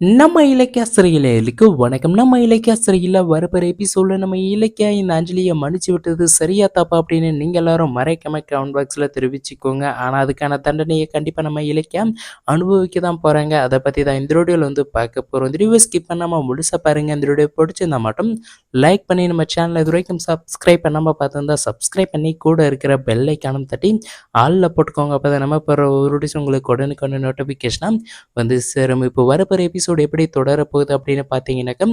நம்ம இலக்கியாசிரியர்களுக்கு வணக்கம். நம்ம இலக்கியாசிரியில் வரப்போகிற எபிசோடில் நம்ம இலக்கியா இந்த அஞ்சலியை மன்னிச்சு விட்டது சரியா தப்பா அப்படின்னு நீங்கள் எல்லாரும் மறைக்காம கமெண்ட் பாக்ஸில் தெரிவிச்சுக்கோங்க. ஆனால் அதுக்கான தண்டனையை கண்டிப்பாக நம்ம இலக்கியா அனுபவிக்க தான் போகிறாங்க அதை பற்றி தான் இந்த வீடியோவில் வந்து பார்க்க போகிறோம் இந்த வீடியோ ஸ்கிப் பண்ணாமல் முழுசாக பாருங்கள் இந்த வீடியோ பிடிச்சிருந்தா மட்டும் லைக் பண்ணி நம்ம சேனலை இது வரைக்கும் சப்ஸ்கிரைப் பண்ணாமல் பார்த்துருந்தா சப்ஸ்கிரைப் பண்ணி கூட இருக்கிற பெல்லைக்கானம் தட்டி ஆளில் போட்டுக்கோங்க. அப்போ தான் நம்ம போகிற ஒரு உங்களுக்கு உடனுக்கு உடனுக்குடனே நோட்டிஃபிகேஷனாக வந்து சேரும். இப்போ வரப்போகிற எபிசோட் எப்படி தொடரப்போகுது அப்படின்னு பார்த்தீங்கன்னாக்கா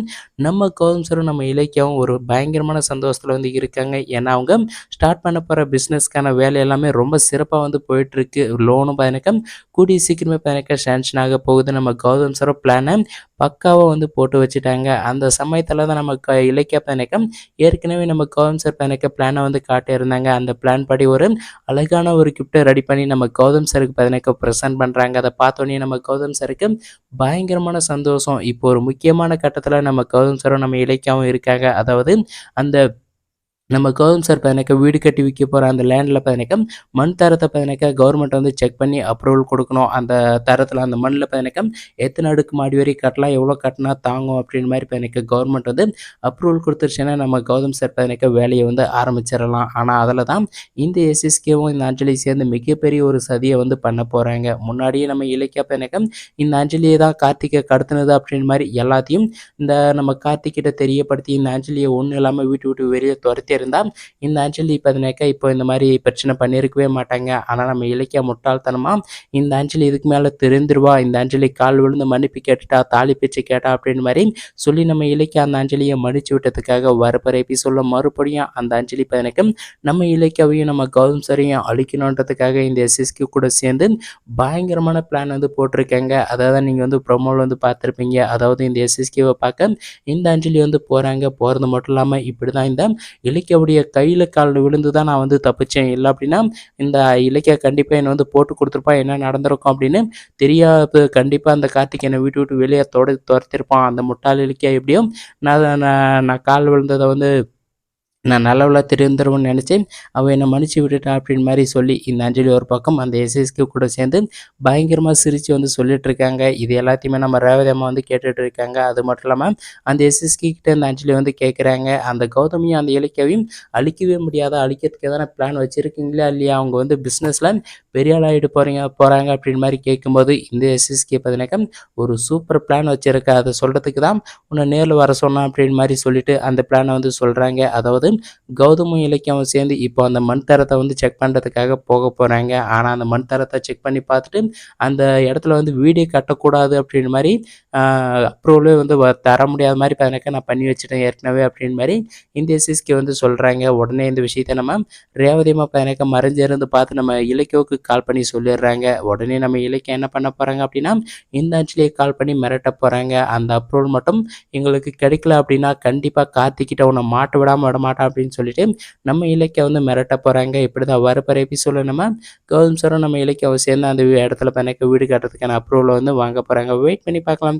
நம்ம கோதம்சரும் நம்ம இலக்கியாவும் ஒரு பயங்கரமான சந்தோஷத்தில் வந்து இருக்காங்க. ஏன்னா அவங்க ஸ்டார்ட் பண்ண போகிற பிஸ்னஸ்க்கான வேலை எல்லாமே ரொம்ப சிறப்பாக வந்து போயிட்டுருக்கு. லோனும் பார்த்தீங்கன்னாக்கா கூடிய சீக்கிரமே பார்த்தீங்கன்னாக்கா சேங்ஷன் ஆக போகுது. நம்ம கௌதம் சரோ பிளானை பக்காவாக வந்து போட்டு வச்சுட்டாங்க. அந்த சமயத்தில் தான் நம்ம க இலக்கிய பயணக்கம் ஏற்கனவே நம்ம கௌதம் சார் பயணக்க பிளானை வந்து காட்டியிருந்தாங்க அந்த பிளான் படி ஒரு அழகான ஒரு கிஃப்ட்டை ரெடி பண்ணி நம்ம கௌதம் சாருக்கு பயணக்க ப்ரெசென்ட் பண்ணுறாங்க அதை பார்த்தோன்னே நம்ம கௌதம் சாருக்கு பயங்கரமான சந்தோஷம். இப்போ ஒரு முக்கியமான கட்டத்தில் நம்ம கௌதம் நம்ம இலக்கியாவும் இருக்காங்க. அதாவது அந்த நம்ம கௌதம் சார் பார்த்தீங்கன்னாக்கா வீடு கட்டி விற்க போகிற அந்த லேண்டில் பார்த்தீங்கன்னாக்கா மண் தரத்தை பார்த்தீங்கன்னாக்கா கவர்மெண்ட் வந்து செக் பண்ணி அப்ரூவல் கொடுக்கணும். அந்த தரத்தில் அந்த மண்ணில் பார்த்தீங்கன்னாக்கா எத்தனை அடுக்கு மாடி வரை கட்டலாம் எவ்வளோ கட்டினா தாங்கும் அப்படின்னு மாதிரி பார்த்தீங்கன்னாக்கா கவர்மெண்ட் வந்து அப்ரூவல் கொடுத்துருச்சுன்னா நம்ம கௌதம் சார் பதினக்க வேலையை வந்து ஆரம்பிச்சிடலாம். ஆனால் அதில் தான் இந்த எஸ்எஸ்கேவும் இந்த அஞ்சலி சேர்ந்து மிகப்பெரிய ஒரு சதியை வந்து பண்ண போகிறாங்க முன்னாடியே நம்ம இலக்கிய பார்த்தீங்கன்னாக்கா இந்த அஞ்சலியை தான் கார்த்திகை கடத்தினது அப்படின்னு மாதிரி எல்லாத்தையும் இந்த நம்ம கார்த்திகிட்ட தெரியப்படுத்தி இந்த அஞ்சலியை ஒன்றும் இல்லாமல் வீட்டு விட்டு வெளியே துரத்தி இருந்தால் இந்த அஞ்சலி பார்த்தீங்கன்னாக்கா இப்போ இந்த மாதிரி பிரச்சனை பண்ணியிருக்கவே மாட்டாங்க. ஆனால் நம்ம இலக்கிய முட்டாள்தனமாக இந்த அஞ்சலி இதுக்கு மேலே தெரிந்துருவா இந்த அஞ்சலி கால் விழுந்து மன்னிப்பு கேட்டுட்டா தாலி பிச்சு கேட்டா அப்படின்னு மாதிரி சொல்லி நம்ம இலக்கிய அந்த அஞ்சலியை மன்னிச்சு விட்டதுக்காக வரப்போகிற எபிசோடில் மறுபடியும் அந்த அஞ்சலி பார்த்தீங்கன்னாக்கா நம்ம இலக்கியாவையும் நம்ம கௌதம் சரையும் அழிக்கணுன்றதுக்காக இந்த எஸ்எஸ்கி கூட சேர்ந்து பயங்கரமான பிளான் வந்து போட்டிருக்காங்க. அதாவது நீங்கள் வந்து ப்ரொமோவில் வந்து பார்த்துருப்பீங்க. அதாவது இந்த எஸ்எஸ்கேவை பார்க்க இந்த அஞ்சலி வந்து போகிறாங்க போகிறது மட்டும் இல்லாமல் இப்படி தான் இந்த இலக்கியாவுடைய கையில் காலில் விழுந்து தான் நான் வந்து தப்பிச்சேன். இல்லை அப்படின்னா இந்த இலக்கியா கண்டிப்பாக என்னை வந்து போட்டு கொடுத்துருப்பா என்ன நடந்திருக்கும் அப்படின்னு தெரியாது கண்டிப்பாக அந்த கார்த்திக் என்னை வீட்டு விட்டு வெளியே தொட துரத்திருப்பான். அந்த முட்டாள் இலக்கியா எப்படியும் நான் நான் நான் கால் விழுந்ததை வந்து நான் நல்லவளாக திருந்துருவோம்னு நினச்சேன். அவள் என்னை மன்னிச்சு விட்டுட்டா அப்படின்னு மாதிரி சொல்லி இந்த அஞ்சலி ஒரு பக்கம் அந்த எஸ்எஸ்கே கூட சேர்ந்து பயங்கரமாக சிரித்து வந்து சொல்லிட்டு இருக்காங்க. இது எல்லாத்தையுமே நம்ம ரேவதி அம்மா வந்து கேட்டுட்டு இருக்காங்க. அது மட்டும் இல்லாமல் அந்த எஸ்எஸ்கே கிட்ட அந்த அஞ்சலி வந்து கேட்குறாங்க அந்த கௌதமியும் அந்த இலக்கியாவையும் அழிக்கவே முடியாத அழிக்கிறதுக்கு எதனா பிளான் வச்சுருக்கீங்களா இல்லையா? அவங்க வந்து பிஸ்னஸில் பெரிய ஆளாகிட்டு ஆகிட்டு போகிறீங்க போகிறாங்க அப்படின்னு மாதிரி கேட்கும்போது இந்த எஸ்எஸ்கே பார்த்தீங்கன்னாக்கா ஒரு சூப்பர் பிளான் வச்சுருக்க. அதை சொல்கிறதுக்கு தான் உன்னை நேரில் வர சொன்னான் அப்படின்னு மாதிரி சொல்லிட்டு அந்த பிளானை வந்து சொல்கிறாங்க அதாவது கௌதமும் இலக்கியாவும் சேர்ந்து இப்போ அந்த மண் தரத்தை வந்து செக் பண்ணுறதுக்காக போக போகிறாங்க ஆனால் அந்த மண் தரத்தை செக் பண்ணி பார்த்துட்டு அந்த இடத்துல வந்து வீடே கட்டக்கூடாது அப்படின்னு மாதிரி அப்ரூவலே வந்து வ- தர முடியாத மாதிரி பார்த்தீங்கன்னாக்கா நான் பண்ணி வச்சுட்டேன் ஏற்கனவே அப்படின்னு மாதிரி இந்த எஸ்எஸ்கே வந்து சொல்கிறாங்க உடனே இந்த விஷயத்தை நம்ம ரேவதியமாக பார்த்தீங்கன்னாக்கா மறைஞ்சிருந்து பார்த்து நம்ம இலக்கியோவுக்கு கால் பண்ணி சொல்லிடுறாங்க. உடனே நம்ம இலக்கியம் என்ன பண்ண போகிறாங்க அப்படின்னா இந்த அஞ்சலியை கால் பண்ணி மிரட்ட போகிறாங்க அந்த அப்ரூவல் மட்டும் எங்களுக்கு கிடைக்கல அப்படின்னா கண்டிப்பாக கார்த்திக்கிட்ட உன்னை மாட்ட விடாமல் விட மாட்டான் அப்படின்னு சொல்லிட்டு நம்ம இலக்கிய வந்து மிரட்ட போகிறாங்க இப்படி தான் வரப்போகிற எபிசோட நம்ம கௌதம் சாரும் நம்ம இலக்கியம் சேர்ந்து அந்த இடத்துல எனக்கு வீடு கட்டுறதுக்கான அப்ரூவலை வந்து வாங்க போகிறாங்க வெயிட் பண்ணி பார்க்கலாம்.